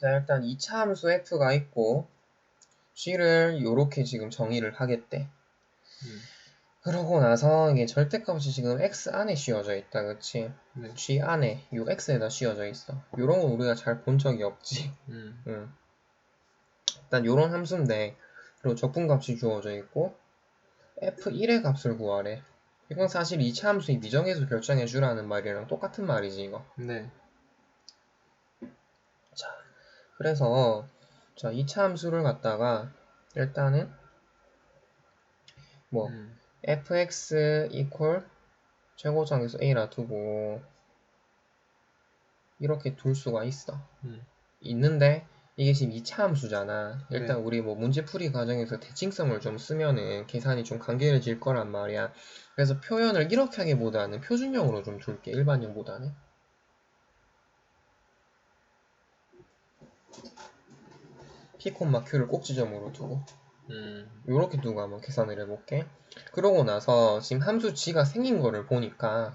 자, 일단 2차 함수 f가 있고 g를 요렇게 지금 정의를 하겠대. 음. 그러고 나서 이게 절대값이 지금 x 안에 씌워져 있다, 그치? 네. g 안에 요 x에다 씌워져 있어. 요런 건 우리가 잘 본 적이 없지. 음. 응. 일단 요런 함수인데 그리고 적분값이 주어져 있고 f1의 값을 구하래. 이건 사실 2차 함수의 미정에서 결정해 주라는 말이랑 똑같은 말이지 이거. 네. 그래서 자 2차 함수를 갖다가 일단은 뭐 음. fx equal 최고장에서 a라 두고 이렇게 둘 수가 있어. 음. 있는데 이게 지금 2차 함수잖아. 일단 네. 우리 뭐 문제풀이 과정에서 대칭성을 좀 쓰면은 계산이 좀 간결해질 거란 말이야. 그래서 표현을 이렇게 하기보다는 표준형으로 좀 둘게. 일반형보다는. P, q를 꼭지점으로 두고 음. 이렇게 두고 한번 계산을 해볼게. 그러고 나서 지금 함수 g가 생긴 거를 보니까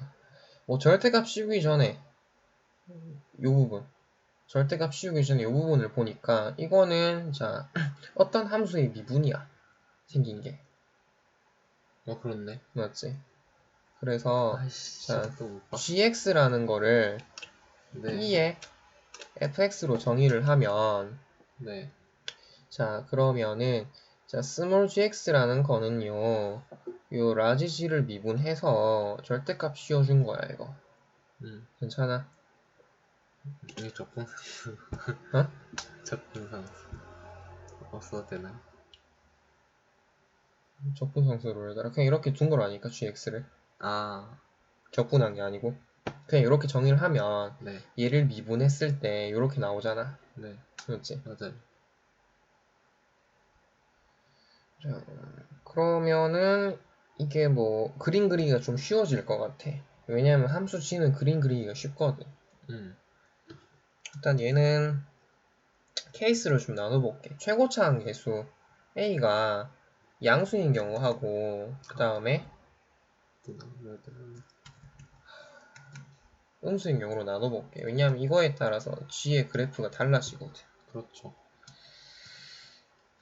뭐 절대값 씌우기 전에 요 부분 절대값 씌우기 전에 요 부분을 보니까 이거는 자 어떤 함수의 미분이야 생긴 게 어 그렇네. 맞지? 그래서 아이씨. 자, gx라는 거를 네. 2에 fx로 정의를 하면 네. 자 그러면은 자 스몰 gx라는 거는요 요 라지 g를 미분해서 절대값 씌워 준 거야 이거 음. 괜찮아? 이게 적분상수. 어? 적분상수. 없어도 되나요? 적분상수로 해달라 그냥 이렇게 둔 거라니까 gx를 아. 적분한 게 아니고 그냥 이렇게 정의를 하면 네. 얘를 미분했을 때 이렇게 나오잖아 네. 그렇지? 맞아요. 자, 그러면은 이게 뭐 그림 그리기가 좀 쉬워질 것 같아 왜냐면 함수 g는 그림 그리기가 쉽거든 음. 일단 얘는 케이스를 좀 나눠볼게. 최고차항 계수 A가 양수인 경우하고 그 다음에 음수인 경우로 나눠볼게. 왜냐하면 이거에 따라서 G의 그래프가 달라지거든. 그렇죠.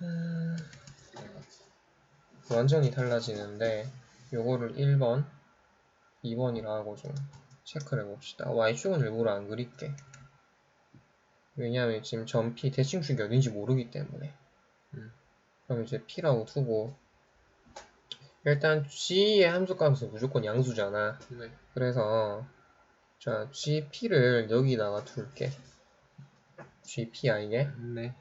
음, 완전히 달라지는데 요거를 1번, 2번이라 하고 좀 체크를 해봅시다. Y축은 일부러 안 그릴게. 왜냐하면 지금 점 P 대칭축이 어딘지 모르기 때문에. 음. 그럼 이제 P라고 두고 일단 G의 함수값은 무조건 양수잖아. 네. 그래서 자 GP를 여기다가 둘게. GP야 이게. 네.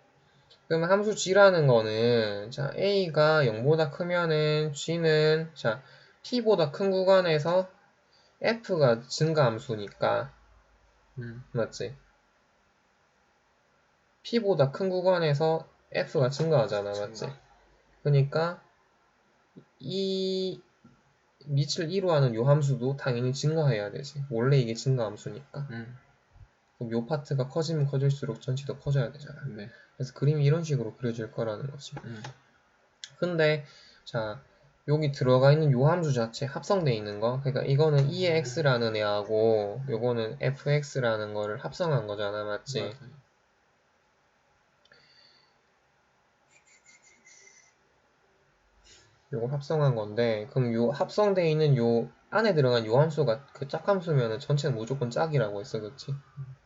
그럼 함수 g라는 거는 자 a가 0보다 크면은 g는 자 p보다 큰 구간에서 f가 증가 함수니까 음. 맞지? p보다 큰 구간에서 f가 증가하잖아 맞지? 그러니까 이 밑을 이루하는 요 함수도 당연히 증가해야 되지 원래 이게 증가 함수니까 음. 그럼 요 파트가 커지면 커질수록 전체도 커져야 되잖아 네. 그래서 그림이 이런 식으로 그려질 거라는 거지. 음. 근데 자 여기 들어가 있는 요 함수 자체 합성돼 있는 거 그러니까 이거는 2의 x라는 애하고 요거는 fx라는 거를 합성한 거잖아 맞지? 맞아요. 요거 합성한 건데 그럼 요 합성돼 있는 요 안에 들어간 요 함수가 그 짝함수면은 전체는 무조건 짝이라고 했어 그치? 그럼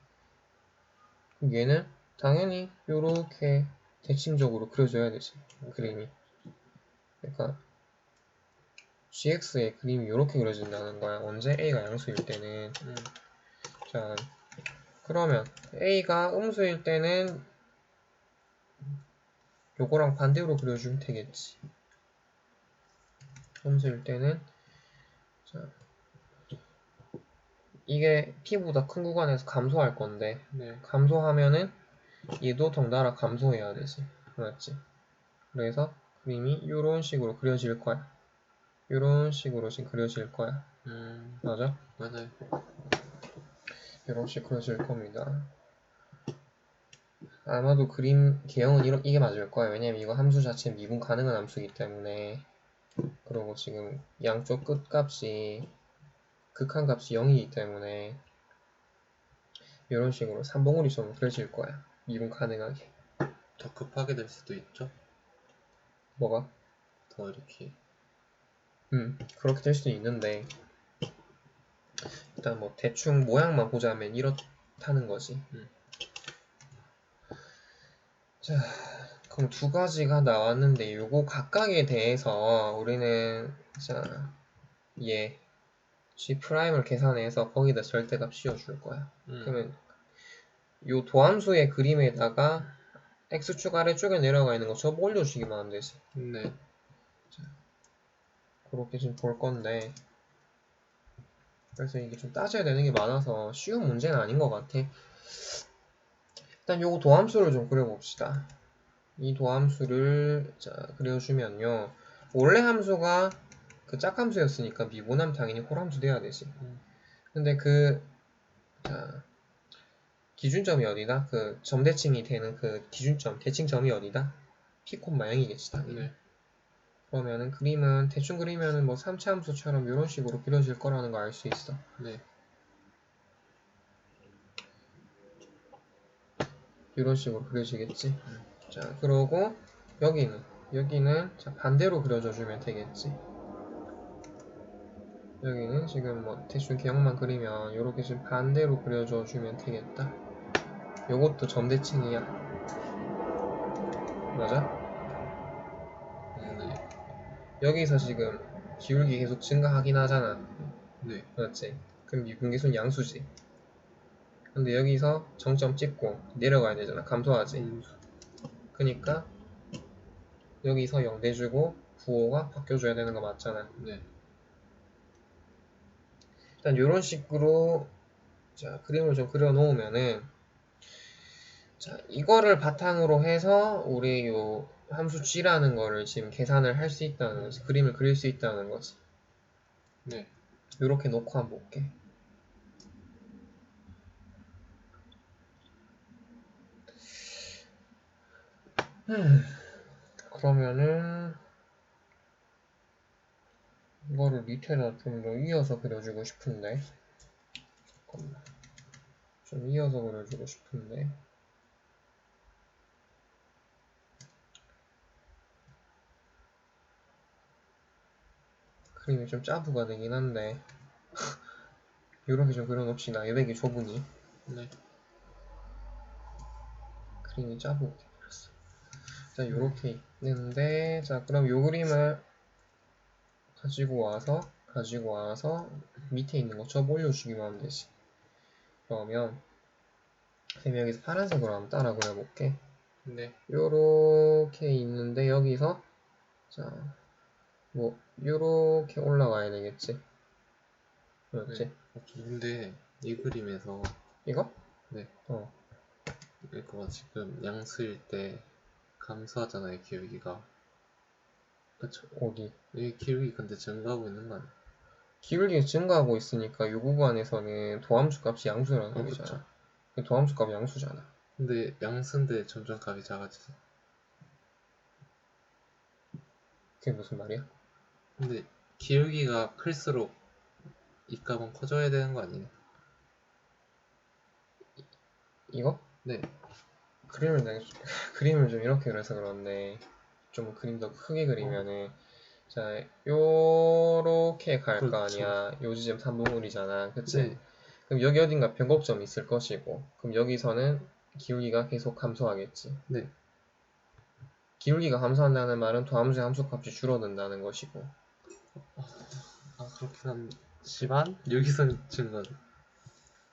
얘는 당연히 요렇게 대칭적으로 그려줘야 되지 그림이. 그러니까 gx의 그림이 요렇게 그려진다는 거야. 언제 a가 양수일 때는. 음. 자 그러면 a가 음수일 때는 요거랑 반대로 그려주면 되겠지. 음수일 때는 자 이게 p보다 큰 구간에서 감소할 건데 네. 감소하면은 얘도 덩달아 감소해야 되지 맞지? 그래서 그림이 요런 식으로 그려질 거야 요런 식으로 지금 그려질 거야 음. 맞아? 맞아요. 이런 식으로 그려질 겁니다. 아마도 그림 개형은 이러, 이게 맞을 거예요. 왜냐면 이거 함수 자체 미분 가능한 함수이기 때문에 그리고 지금 양쪽 끝값이 극한값이 0이기 때문에 이런 식으로 삼봉우리처럼 그려질 거야. 미분 가능하게. 더 급하게 될 수도 있죠. 뭐가? 더 이렇게 음, 그렇게 될 수도 있는데, 일단 뭐 대충 모양만 보자면 이렇다는 거지. 음. 자, 그럼 두 가지가 나왔는데, 요거 각각에 대해서 우리는, 자, 얘, G 프라임을 계산해서 거기다 절대값 씌워줄 거야. 음. 그러면 요 도함수의 그림에다가 x축 아래쪽에 내려가 있는 거 접어 올려주기만 하면 되지. 네. 그렇게 좀볼 건데 그래서 이게 좀 따져야 되는 게 많아서 쉬운 문제는 아닌 것 같아 일단 요거 도함수를 좀 그려봅시다 이 도함수를 자 그려주면요 원래 함수가 그 짝함수였으니까 미분함 당연히 홀함수 돼야 되지 음. 근데 그 자, 기준점이 어디다? 그 점대칭이 되는 그 기준점 대칭점이 어디다? 피콘 마형이겠지 당연히 네. 그러면은 그림은 대충 그리면은 뭐 3차 함수처럼 이런 식으로 그려질 거라는 거 알 수 있어. 네. 이런 식으로 그려지겠지. 자, 그러고 여기는 여기는 자 반대로 그려줘 주면 되겠지. 여기는 지금 뭐 대충 기억만 그리면 이렇게 지금 반대로 그려줘 주면 되겠다. 요것도 점대칭이야. 맞아? 네. 여기서 지금 기울기 계속 증가하긴 하잖아. 네. 맞지? 그럼 미분계수는 양수지. 근데 여기서 정점 찍고 내려가야 되잖아. 감소하지. 음. 그니까 여기서 0 대주고 부호가 바뀌어줘야 되는 거 맞잖아. 네. 일단 이런 식으로 자 그림을 좀 그려 놓으면은 자 이거를 바탕으로 해서 우리 요 함수 g라는 거를 지금 계산을 할 수 있다는 거지. 그림을 그릴 수 있다는 거지. 네. 요렇게 놓고 한번 볼게. 음, 그러면은 이거를 밑에다 좀 더 이어서 그려주고 싶은데. 잠깐만. 좀 이어서 그려주고 싶은데. 그림이 좀 짜부가 되긴 한데. 요렇게 좀 그려놓읍시다. 여백이 좁으니. 네. 그림이 짜부게 그렸어. 자 요렇게 있는데. 자 그럼 요 그림을 가지고 와서 가지고 와서 밑에 있는 거 접어 올려주기만 하면 되지 그러면 선생님이 여기서 파란색으로 한번 따라 그려볼게 네. 요렇게 있는데 여기서 자뭐 요렇게 올라가야 되겠지 그렇지 네. 어, 근데 이 그림에서 이거? 네. 어 이거 지금 양수일 때 감소하잖아요 기울기가. 그쵸? 어디 이 기울기 근데 증가하고 있는 거 아니에요? 기울기가 증가하고 있으니까 요 구간에서는 도함수 값이 양수라는 어, 소리잖아 그 도함수 값이 양수잖아 근데 양수인데 점점 값이 작아지죠. 그게 무슨 말이야? 근데 기울기가 클수록 이 값은 커져야 되는 거 아니에요? 이거? 네. 그림을 내가 좀- 그림을 좀 이렇게 그려서 그런데 좀 그림 더 크게 그리면은 자 요렇게 갈거 그렇죠. 아니야 요 지점 3분울이잖아 그치? 네. 그럼 여기 어딘가 변곡점이 있을 것이고 그럼 여기서는 기울기가 계속 감소하겠지 네. 기울기가 감소한다는 말은 도함수의 함수값이 줄어든다는 것이고 아 그렇긴 하지만 여기서는 증가.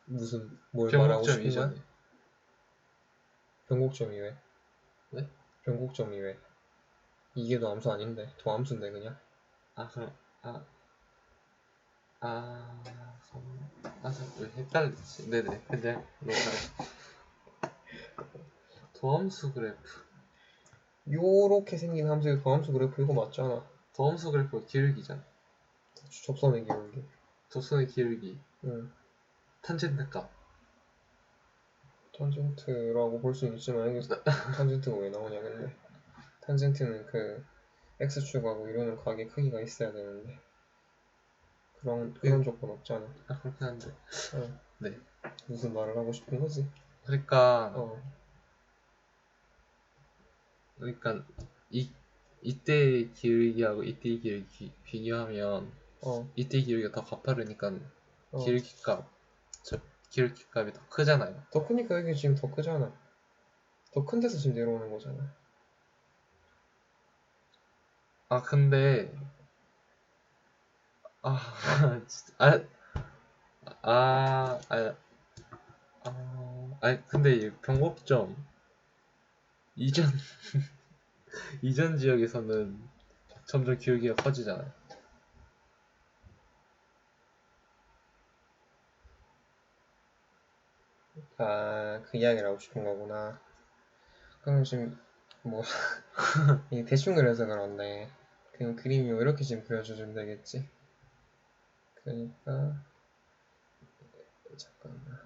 무슨 뭘 말하고 싶은 거야? 변곡점이 왜? 네? 변곡점이 왜? 이게 도함수 아닌데 도함수인데 그냥 아 그럼 아. 아, 그럼- 아, 저- 왜 헷갈리지? 네네, 그냥 넘어가요. 도함수 그래프. 요렇게 생긴 함수의 도함수 그래프 이거 맞잖아 도함수 그래프가 기울기잖아. 접선의 기울기 접선의 기울기, 응. 탄젠트 값. 탄젠트라고 볼 수는 있지만 여기 탄젠트가 왜 나오냐 근데 탄젠트는 그 x축하고 이루는 각의 크기가 있어야 되는데 그런 그런 조건 없잖아 아 그렇긴 한데. 어. 네. 무슨 말을 하고 싶은 거지? 그러니까 어 그러니까 이 이때 기울기하고 이때 기울기 비교하면 어, 이때 기울기가 더 가파르니까 어. 기울기 값, 저 기울기 값이 더 크잖아요. 더 크니까 여기 지금 더 크잖아. 더 큰 데서 지금 내려오는 거잖아. 아 근데 아 진짜 아 아, 아, 아, 아니, 근데 이 변곡점 이전 이전 지역에서는 점점 기울기가 커지잖아요. 아, 그 이야기를 하고 싶은 거구나. 그럼 지금, 뭐, 대충 그려서 그런데, 그냥 그림이 이렇게 지금 그려주면 되겠지. 그러니까, 잠깐만.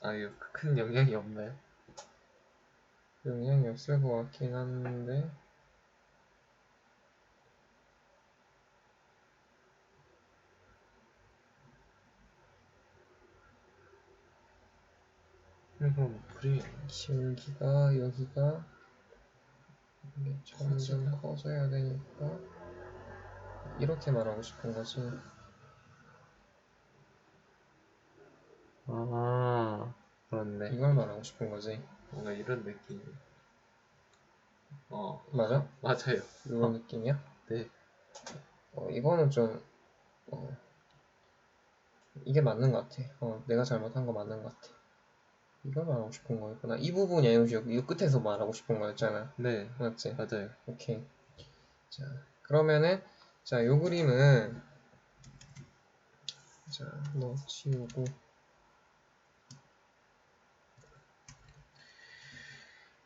아, 이거 큰 영향이 없나요? 영향이 없을 것 같긴 한데, 이건 그림이 기울기가 여기가 이게 점점 커지나? 커져야 되니까, 이렇게 말하고 싶은 거지. 아, 그렇네. 이걸 말하고 싶은 거지. 뭔가 이런 느낌. 어, 맞아? 맞아요. 이런 느낌이야? 네. 어, 이거는 좀, 어, 이게 맞는 것 같아. 어, 내가 잘못한 거 맞는 것 같아. 이걸 말하고 싶은 거였구나. 이 부분이 아니고 이 끝에서 말하고 싶은 거였잖아. 네, 맞지? 맞아요. 오케이. 자, 그러면은, 자, 요 그림은, 자, 너 지우고,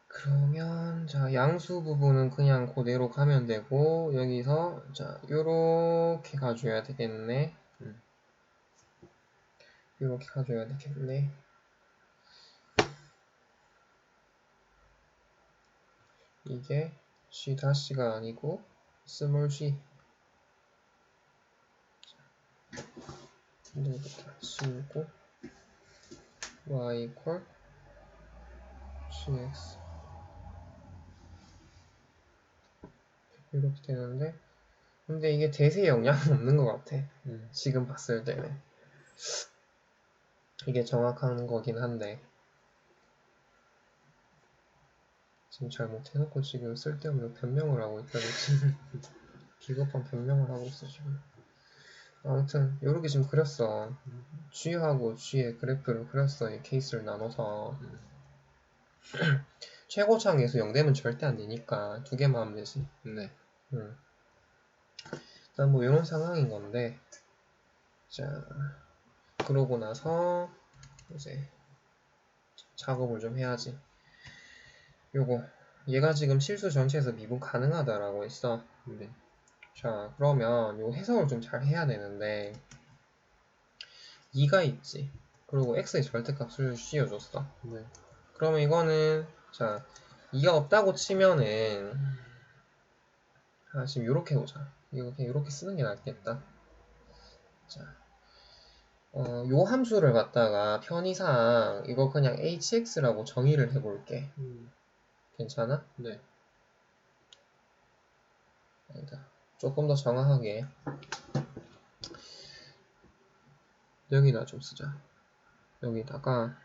그러면, 자, 양수 부분은 그냥 그대로 가면 되고, 여기서, 자, 요렇게 가줘야 되겠네. 음. 요렇게 가줘야 되겠네. 이게 G 다시가 아니고 스몰 g 이제부터 지우고 y equal gx. 이렇게 되는데 근데 이게 대세 영향은 없는 것 같아. 음. 지금 봤을 때는. 이게 정확한 거긴 한데 지금 잘못해놓고 지금 쓸데없는 변명을 하고 있다 그치? 비겁한 변명을 하고 있어 지금 아무튼 요렇게 지금 그렸어 G하고 G의 그래프를 그렸어 이 케이스를 나눠서 최고차항에서 0되면 절대 안 되니까 두 개만 하면 되지 네. 음. 일단 뭐 이런 상황인 건데 자 그러고 나서 이제 작업을 좀 해야지 요거 얘가 지금 실수 전체에서 미분 가능하다라고 했어 네. 자 그러면 요 해석을 좀 잘 해야 되는데 2가 있지 그리고 x의 절대값을 씌워줬어 네. 그러면 이거는 자 2가 없다고 치면은 아 지금 요렇게 보자 이거 그냥 요렇게 쓰는 게 낫겠다 자 어, 요 함수를 갖다가 편의상 이거 그냥 hx라고 정의를 해볼게 음. 괜찮아? 네. 아니다. 조금 더 정확하게 여기다 좀 쓰자. 여기다가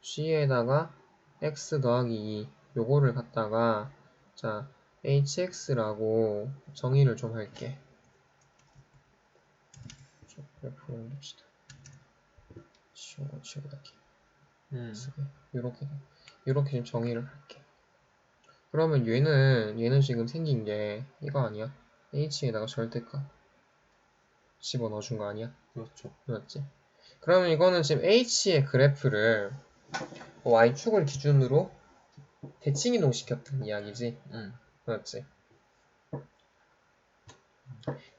g에다가 x 더하기 2 요거를 갖다가 자 hx라고 정의를 좀 할게. 좀 옆으로 옮깁시다. 치워 치워다기. 음. 이렇게 이렇게 좀 정의를 할게. 그러면 얘는 얘는 지금 생긴 게 이거 아니야? h에다가 절대값 집어넣어 준 거 아니야? 그렇죠. 맞지? 그러면 이거는 지금 h의 그래프를 y축을 기준으로 대칭 이동시켰다는 이야기지? 음. 맞지?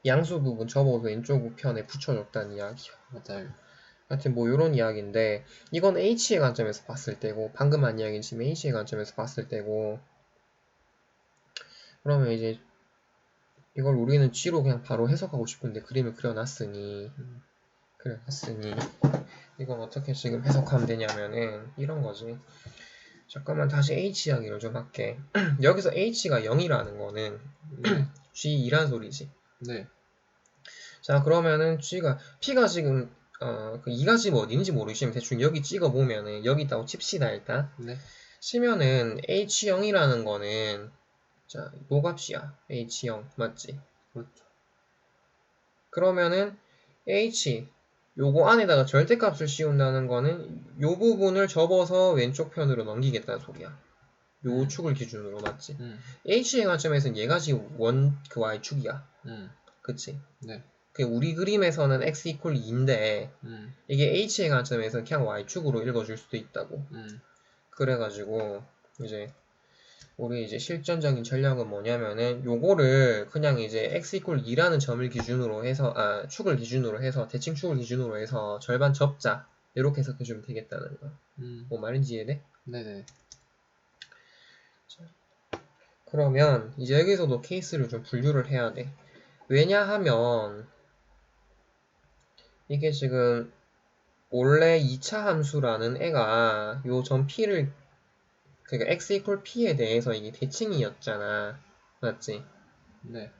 양수 부분 접어서 왼쪽 우편에 붙여줬다는 이야기야. 맞아요. 하여튼 뭐 이런 이야기인데 이건 h의 관점에서 봤을 때고 방금 한 이야기는 지금 h의 관점에서 봤을 때고 그러면 이제 이걸 우리는 g로 그냥 바로 해석하고 싶은데 그림을 그려놨으니 음. 그려놨으니 이건 어떻게 지금 해석하면 되냐면은 이런 거지 잠깐만 다시 h 이야기를 좀 할게. 여기서 h가 0이라는 거는 네. g2란 소리지. 네. 자 그러면은 g가 p가 지금 어, 그 2가 지금 어디인지 모르시면 대충 여기 찍어 보면은 여기 있다고 칩시다 일단. 네. 치면은 h0이라는 거는 자, 요 값이야. h0 맞지? 그렇죠. 그러면은 h 요거 안에다가 절대값을 씌운다는 거는 요 부분을 접어서 왼쪽 편으로 넘기겠다는 소리야. 요 음. 축을 기준으로 맞지? 음. h의 관점에서는 얘가 지금 원 그 y축이야. 음. 그치? 네. 그 우리 그림에서는 x 이퀄 2인데 음. 이게 h의 관점에서는 그냥 y축으로 읽어줄 수도 있다고. 음. 그래가지고 이제 우리 이제 실전적인 전략은 뭐냐면은 요거를 그냥 이제 x 이퀄 2라는 점을 기준으로 해서 아 축을 기준으로 해서 대칭 축을 기준으로 해서 절반 접자 이렇게 해석해 주면 되겠다는 거. 음. 뭐 말인지 이해돼? 네네. 그러면 이제 여기서도 케이스를 좀 분류를 해야 돼. 왜냐하면 이게 지금 원래 2차 함수라는 애가 요 점 p를 그러니까 x 이퀄 p에 대해서 이게 대칭이었잖아. 맞지? 네.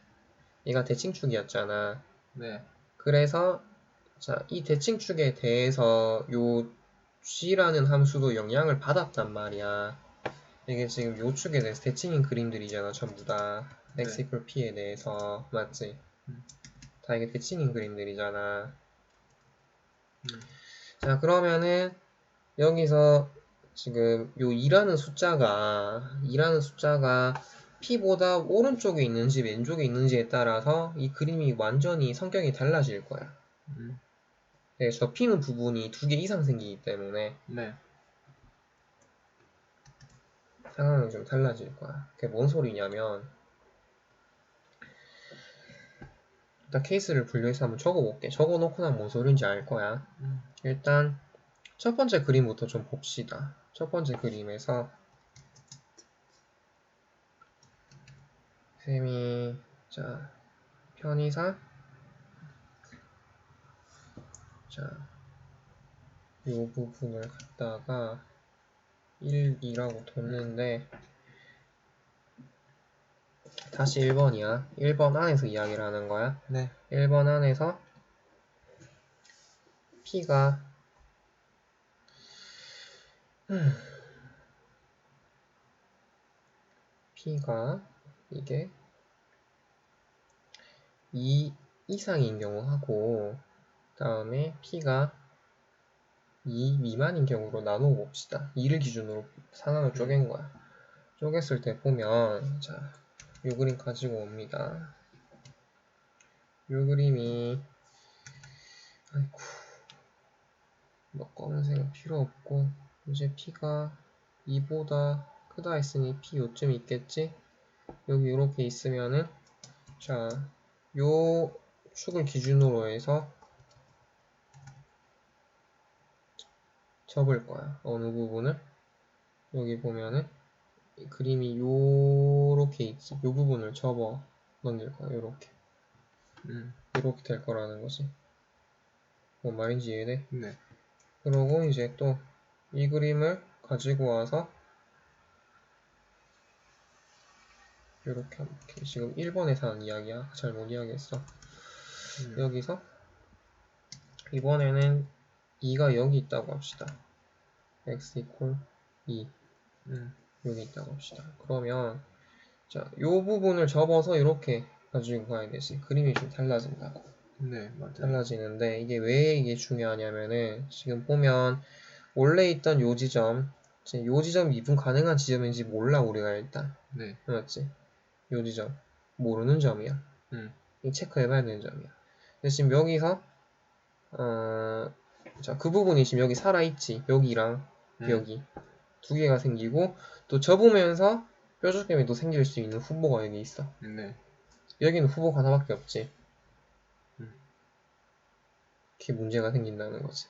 얘가 대칭축이었잖아. 네. 그래서 자, 이 대칭축에 대해서 요 g라는 함수도 영향을 받았단 말이야. 이게 지금 요 축에 대해서 대칭인 그림들이잖아, 전부 다. x 네. 이퀄 p에 대해서 맞지? 음. 다 이게 대칭인 그림들이잖아. 음. 자, 그러면은 여기서 지금 요 2라는 숫자가 2라는 숫자가 p보다 오른쪽에 있는지 왼쪽에 있는지에 따라서 이 그림이 완전히 성격이 달라질 거야. 음. 네, 저 p는 부분이 두 개 이상 생기기 때문에 네. 상황이 좀 달라질 거야. 그게 뭔 소리냐면 일단 케이스를 분류해서 한번 적어볼게. 적어놓고 나면 뭔 소리인지 알 거야. 음. 일단 첫 번째 그림부터 좀 봅시다. 첫 번째 그림에서 셈이 자 편의상 자요 부분을 갖다가 1, 2라고 뒀는데 다시 1번이야. 1번 안에서 이야기를 하는 거야. 네. 1번 안에서 P가 음, P가 이게 2 이상인 경우 하고 다음에 P가 2 미만인 경우로 나누어 봅시다. 2를 기준으로 상황을 쪼갠 거야. 쪼갰을 때 보면 자, 요 그림 가지고 옵니다. 요 그림이 아이고 뭐 검은색은 필요 없고 이제 P가 2보다 크다 했으니 P 요쯤 있겠지? 여기 이렇게 있으면은 자, 요 축을 기준으로 해서 접을 거야. 어느 부분을? 여기 보면은 이 그림이 요렇게 있지. 요 부분을 접어 넘길 거야. 요렇게. 음. 이렇게 될 거라는 거지. 뭔 말인지 이해돼? 네. 그러고 이제 또 이 그림을 가지고 와서 이렇게 이렇게 지금 1번에서 하는 이야기야. 잘못 이야기했어. 음. 여기서 이번에는 2가 여기 있다고 합시다. x 이퀄 2 음. 여기 있다고 합시다. 그러면 자, 요 부분을 접어서 이렇게 가지고 가야 되지. 그림이 좀 달라진다고. 네. 맞아요. 달라지는데 이게 왜 이게 중요하냐면은 지금 보면 원래 있던 요 지점 요 지점이 미분 가능한 지점인지 몰라 우리가 일단 네. 맞지? 요 지점 모르는 점이야. 음. 이 체크해봐야 되는 점이야. 근데 지금 여기서 어, 자, 그 부분이 지금 여기 살아있지. 여기랑 음. 여기 두 개가 생기고 또 접으면서 뾰족점이 또 생길 수 있는 후보가 여기 있어. 네. 여기는 후보가 하나밖에 없지. 음. 이렇게 문제가 생긴다는 거지.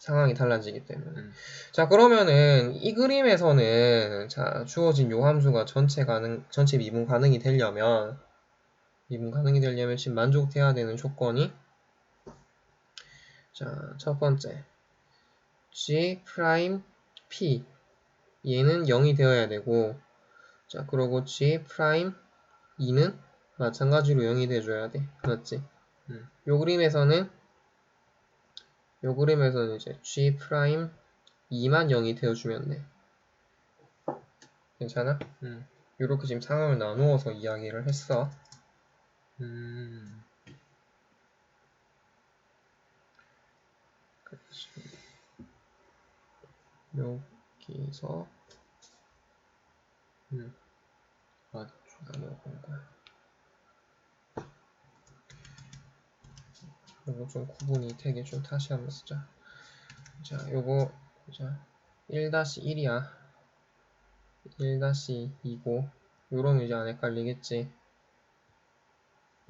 상황이 달라지기 때문에. 음. 자, 그러면은 이 그림에서는 자, 주어진 요 함수가 전체 가능, 전체 미분 가능이 되려면 미분 가능이 되려면 지금 만족돼야 되는 조건이 자, 첫 번째 g 프라임 p 얘는 0이 되어야 되고 자 그러고 g 프라임 2는 마찬가지로 0이 돼 줘야 돼 맞지? 음. 요 그림에서는 요 그림에서는 이제 g 프라임 2만 0이 되어주면 돼 괜찮아? 음. 요렇게 지금 상황을 나누어서 이야기를 했어 음. 여기서 음. 맞죠. 나눠본 거야. 요거 좀 구분이 되게 좀 다시 한번 쓰자. 자, 요거 자 1-1이야. 1-2고 요러면 이제 안 헷갈리겠지.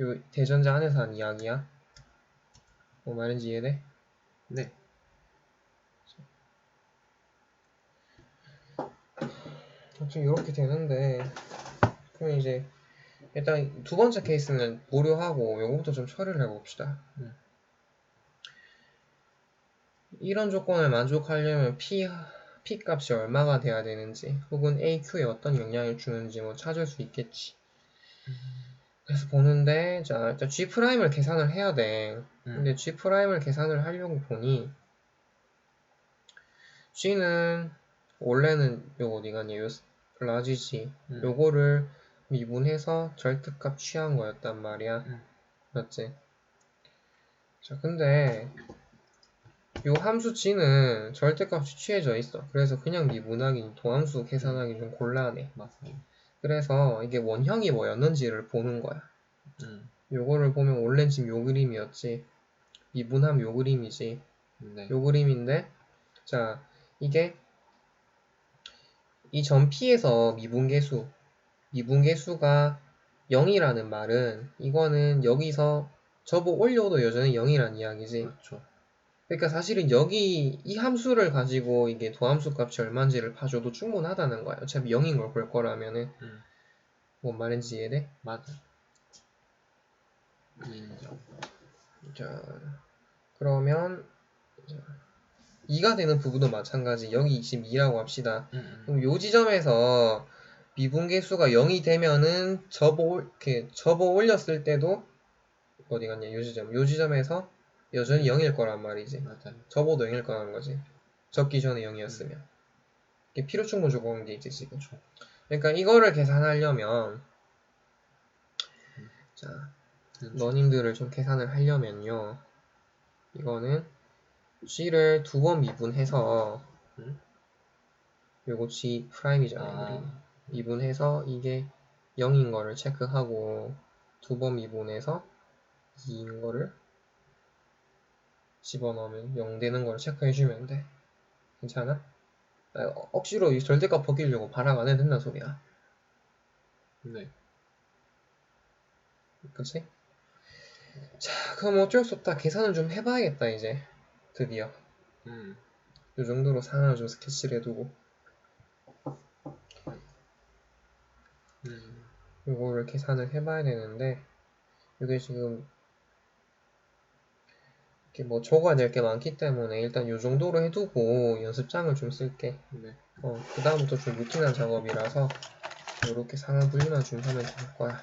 요 대전자 안에서 한 이야기야. 뭐 말인지 이해돼? 네. 아무튼 이렇게 되는데 그럼 이제 일단 두 번째 케이스는 무료하고 요거부터 좀 처리를 해봅시다. 음. 이런 조건을 만족하려면 P, P 값이 얼마가 돼야 되는지 혹은 AQ에 어떤 영향을 주는지 뭐 찾을 수 있겠지. 그래서 보는데 자 일단 G 프라임을 계산을 해야 돼. 음. 근데 G 프라임을 계산을 하려고 보니 G는 원래는 요거 어디 갔냐 요 라지 G 음. 요거를 미분해서 절대값 취한 거였단 말이야 음. 맞지? 자 근데 요 함수 G는 절대값이 취해져 있어 그래서 그냥 미분하기 도함수 계산하기 좀 곤란해 맞습니다. 그래서 이게 원형이 뭐였는지를 보는 거야 음. 요거를 보면 원래는 지금 요 그림이었지 미분하면 요 그림이지 네. 요 그림인데 자 이게 이 점 P에서 미분계수 미분계수가 0이라는 말은 이거는 여기서 접어 올려도 여전히 0이란 이야기지 그렇죠. 그러니까 사실은 여기 이 함수를 가지고 이게 도함수 값이 얼마인지를 봐줘도 충분하다는 거야 어차피 0인 걸 볼 거라면은 음. 뭔 말인지 이해돼? 맞아. 인정. 자 그러면 2가 되는 부분도 마찬가지 여기 지금 2라고 합시다 음. 음. 그럼 요 지점에서 미분계수가 0이 되면은 접어 올- 이렇게 접어 올렸을 때도 어디 갔냐 요 지점 요 지점에서 여전히 0일 거란 말이지 맞아요. 접어도 0일 거라는 거지 접기 전에 0이었으면 이게 필요 충분 조건인 게 있지 지금 그렇죠. 그러니까 이거를 계산하려면 자 음. 너님들을 좀 계산을 하려면요 이거는 g를 두 번 미분해서 음? 요거 g 프라임이잖아요 아. 우리. 미분해서 이게 0인 거를 체크하고 두 번 미분해서 2인 거를 집어넣으면 0 되는 걸 체크해주면 돼. 괜찮아? 나 어- 억지로 이 절대값 벗기려고 발악 안 해도 된다 소리야. 네. 그치? 자, 그럼 어쩔 수 없다. 계산을 좀 해봐야겠다, 이제. 드디어. 음. 요 정도로 상황을 좀 스케치를 해두고. 음. 요거를 계산을 해봐야 되는데 이게 지금 이렇게 뭐 적어야 될 게 많기 때문에 일단 요 정도로 해두고 연습장을 좀 쓸게. 네. 어, 그 다음부터 좀 루틴한 작업이라서 이렇게 상황 분리만 좀 하면 될 거야.